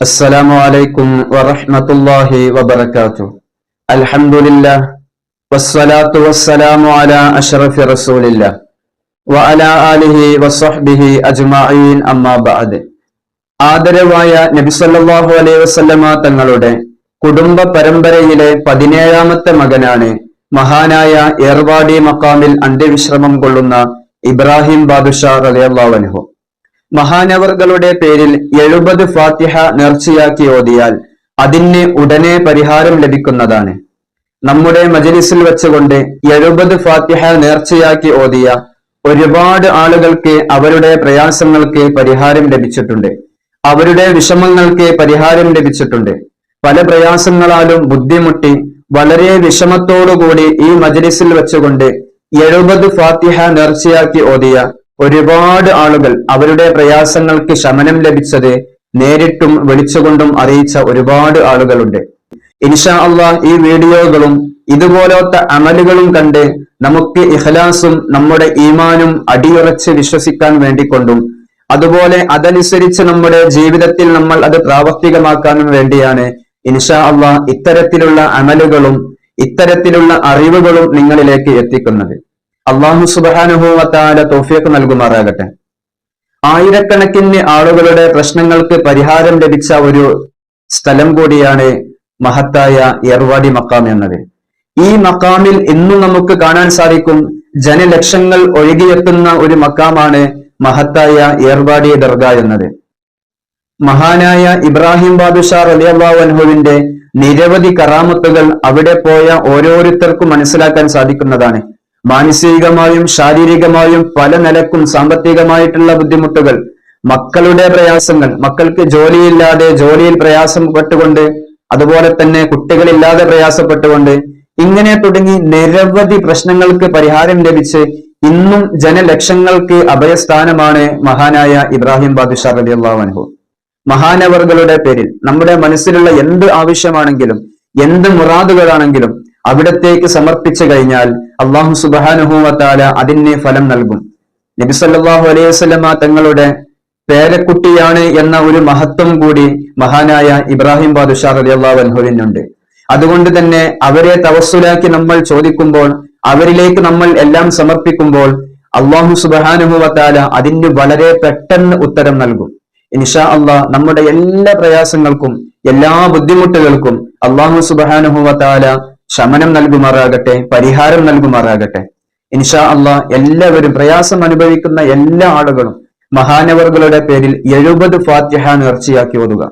السلام عليكم ورحمة الله وبركاته الحمد لله والصلاة والسلام على أشرف رسول الله وعلى آله وصحبه أجمعين أما بعد ആദരവായ നബിസല്ലാഹു അലൈഹി വസല്ലമ തങ്ങളുടെ കുടുംബ പരമ്പരയിലെ പതിനേഴാമത്തെ മകനാണ് മഹാനായ ഏർവാടി മക്കാമിൽ അന്ത്യവിശ്രമം കൊള്ളുന്ന ഇബ്രാഹിം ബാദുഷാ റലിയല്ലാവൻഹു മഹാനവറുകളുടെ പേരിൽ എഴുപത് ഫാത്തിഹ നേർച്ചയാക്കി ഓതിയാൽ അതിന് ഉടനെ പരിഹാരം ലഭിക്കുന്നതാണ്. നമ്മുടെ മജലിസിൽ വെച്ചുകൊണ്ട് എഴുപത് ഫാത്തിഹ നേർച്ചയാക്കി ഓതിയ ഒരുപാട് ആളുകൾക്ക് അവരുടെ പ്രയാസങ്ങൾക്ക് പരിഹാരം ലഭിച്ചിട്ടുണ്ട്. അവരുടെ വിഷമങ്ങൾക്ക് പരിഹാരം ലഭിച്ചിട്ടുണ്ട്. പല പ്രയാസങ്ങളാലും ബുദ്ധിമുട്ടി വളരെ വിഷമത്തോടുകൂടി ഈ മജലിസിൽ വെച്ചുകൊണ്ട് എഴുപത് ഫാത്തിഹ നേർച്ചയാക്കി ഓതിയ ഒരുപാട് ആളുകൾ അവരുടെ പ്രയാസങ്ങൾക്ക് ശമനം ലഭിച്ചത് നേരിട്ടും വിളിച്ചുകൊണ്ടും അറിയിച്ച ഒരുപാട് ആളുകളുണ്ട്. ഇൻഷാ അള്ളാഹ് ഈ വീഡിയോകളും ഇതുപോലത്തെ അമലുകളും കണ്ട് നമുക്ക് ഇഹ്ലാസും നമ്മുടെ ഈമാനും അടിയുറച്ച് വിശ്വസിക്കാൻ വേണ്ടി കൊണ്ടും അതുപോലെ അതനുസരിച്ച് നമ്മുടെ ജീവിതത്തിൽ നമ്മൾ അത് പ്രാവർത്തികമാക്കാനും വേണ്ടിയാണ് ഇൻഷാ അള്ളാഹ് ഇത്തരത്തിലുള്ള അമലുകളും ഇത്തരത്തിലുള്ള അറിവുകളും നിങ്ങളിലേക്ക് എത്തിക്കുന്നത്. അള്ളാഹു സുബാനുഭവത്താല തോഫിയൊക്കെ നൽകുമാറാകട്ടെ. ആയിരക്കണക്കിന് ആളുകളുടെ പ്രശ്നങ്ങൾക്ക് പരിഹാരം ലഭിച്ച ഒരു സ്ഥലം കൂടിയാണ് മഹത്തായ എർവാടി മക്കാം എന്നത്. ഈ മക്കാമിൽ ഇന്നും നമുക്ക് കാണാൻ സാധിക്കും ജനലക്ഷങ്ങൾ ഒഴുകിയെത്തുന്ന ഒരു മക്കാമാണ് മഹത്തായ ഏർവാടി ദർഗ എന്നത്. മഹാനായ ഇബ്രാഹിം ബാദുഷാ റലിയാഹു അൻഹുവിന്റെ നിരവധി കറാമത്തുകൾ അവിടെ പോയ ഓരോരുത്തർക്കും മനസ്സിലാക്കാൻ സാധിക്കുന്നതാണ്. മാനസികമായും ശാരീരികമായും പല നിലക്കും സാമ്പത്തികമായിട്ടുള്ള ബുദ്ധിമുട്ടുകൾ മക്കളുടെ പ്രയാസങ്ങൾ മക്കൾക്ക് ജോലിയില്ലാതെ ജോലിയിൽ പ്രയാസപ്പെട്ടുകൊണ്ട് അതുപോലെ തന്നെ കുട്ടികളില്ലാതെ പ്രയാസപ്പെട്ടുകൊണ്ട് ഇങ്ങനെ തുടങ്ങി നിരവധി പ്രശ്നങ്ങൾക്ക് പരിഹാരം ലഭിച്ച് ഇന്നും ജനലക്ഷങ്ങൾക്ക് അഭയസ്ഥാനമാണ് മഹാനായ ഇബ്രാഹിം ബാദുഷാ റബി അള്ളാഹു മഹാനവറുകളുടെ പേരിൽ നമ്മുടെ മനസ്സിലുള്ള എന്ത് ആവശ്യമാണെങ്കിലും എന്ത് മുറാദുകളാണെങ്കിലും അവിടത്തേക്ക് സമർപ്പിച്ചു കഴിഞ്ഞാൽ അള്ളാഹു സുബാനുഹൂവത്താല അതിന് ഫലം നൽകും. നബിസല്ലാഹു അലൈഹി വസ്ലമ തങ്ങളുടെ പേരക്കുട്ടിയാണ് എന്ന ഒരു മഹത്വം കൂടി മഹാനായ ഇബ്രാഹിം ബാദുഷാ അലി അൻഹുവിനുണ്ട് അതുകൊണ്ട് തന്നെ അവരെ തവസ്സുലാക്കി നമ്മൾ ചോദിക്കുമ്പോൾ അവരിലേക്ക് നമ്മൾ എല്ലാം സമർപ്പിക്കുമ്പോൾ അള്ളാഹു സുബഹാനുഭവത്താല അതിന് വളരെ പെട്ടെന്ന് ഉത്തരം നൽകും. ഇൻഷാ അള്ളാഹ് നമ്മുടെ എല്ലാ പ്രയാസങ്ങൾക്കും എല്ലാ ബുദ്ധിമുട്ടുകൾക്കും അള്ളാഹു സുബാനുഹുവത്താല ശമനം നൽകുമാറാകട്ടെ പരിഹാരം നൽകുമാറാകട്ടെ. ഇൻഷാ അള്ളാഹ് എല്ലാവരും പ്രയാസം അനുഭവിക്കുന്ന എല്ലാ ആളുകളും മഹാനവറുകളുടെ പേരിൽ എഴുപത് ഫാത്യഹ നേർച്ചയാക്കി ഓതുക.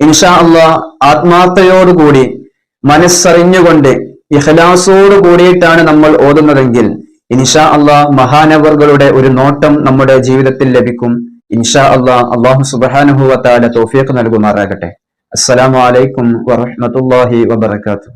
ഇൻഷാ അള്ളാഹ് ആത്മാർത്ഥയോടുകൂടി മനസ്സറിഞ്ഞുകൊണ്ട് ഇഹ്ലാസോടു കൂടിയിട്ടാണ് നമ്മൾ ഓതുന്നതെങ്കിൽ ഇൻഷാ അള്ളാഹ് മഹാനവറുകളുടെ ഒരു നോട്ടം നമ്മുടെ ജീവിതത്തിൽ ലഭിക്കും. ഇൻഷാ അള്ളാഹ് അള്ളാഹു സുബാനുഹുവത്താല തോഫിയൊക്കെ നൽകുമാറാകട്ടെ. അസ്സലാമലൈക്കും വറഹമത്തല്ലാഹി വബർക്കാത്തു